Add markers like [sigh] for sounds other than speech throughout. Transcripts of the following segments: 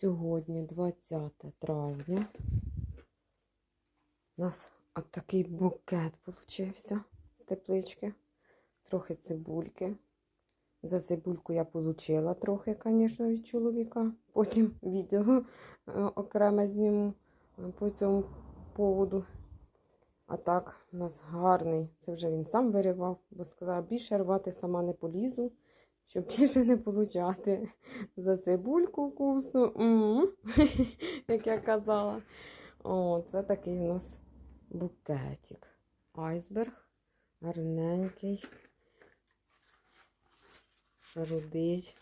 Сьогодні 20 травня. У нас от такий букет получився з теплички. Трохи цибульки. За цибульку я отримала трохи, звісно, від чоловіка. Потім відео е, окреме зніму е, по цьому поводу. А так, у нас гарний. Це вже він сам виривав, бо сказав, більше рвати сама не полізу, щоб [laughs] більше не получати за цибульку вкусну, [laughs] як я казала. О, це такий у нас букетик. Айсберг. Гарненький. Рудий.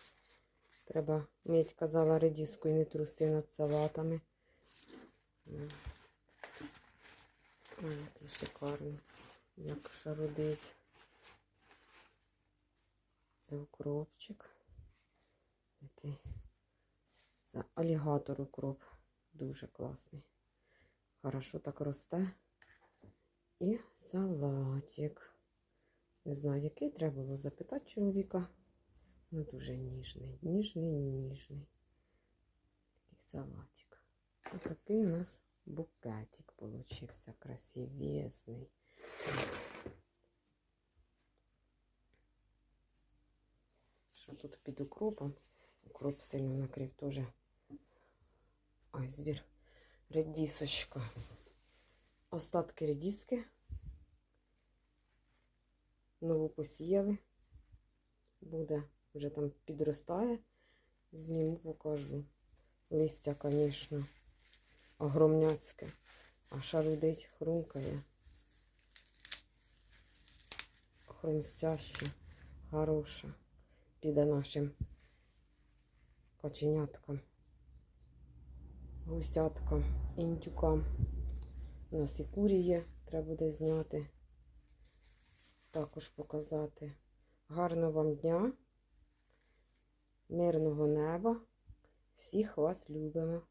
Треба мить, казала, редиску і не труси над салатами. Ой, який шикарний, як шарудить. Це укропчик. Такий. Це алігатор укроп. Дуже класний. Хорошо так росте. І салатик. Не знаю, який треба було запитати чоловіка. Ну, дуже ніжний, ніжний, ніжний. Такий салатик. Ось такий у нас букетик получився красивезний. Тут під укропом? Укроп сильно накрив теж. Ой, звір. Редісочка. Остатки редіски. Нову посіяли. Буде, вже там підростає. Зніму, покажу. Листя, звісно, огромняцьке. А шарудить, хрумкає. Хрумстяще, хороше. Піде нашим коченяткам, гусяткам, індюкам. У нас і курі є, треба буде зняти. Також показати. Гарного вам дня, мирного неба. Всіх вас любимо.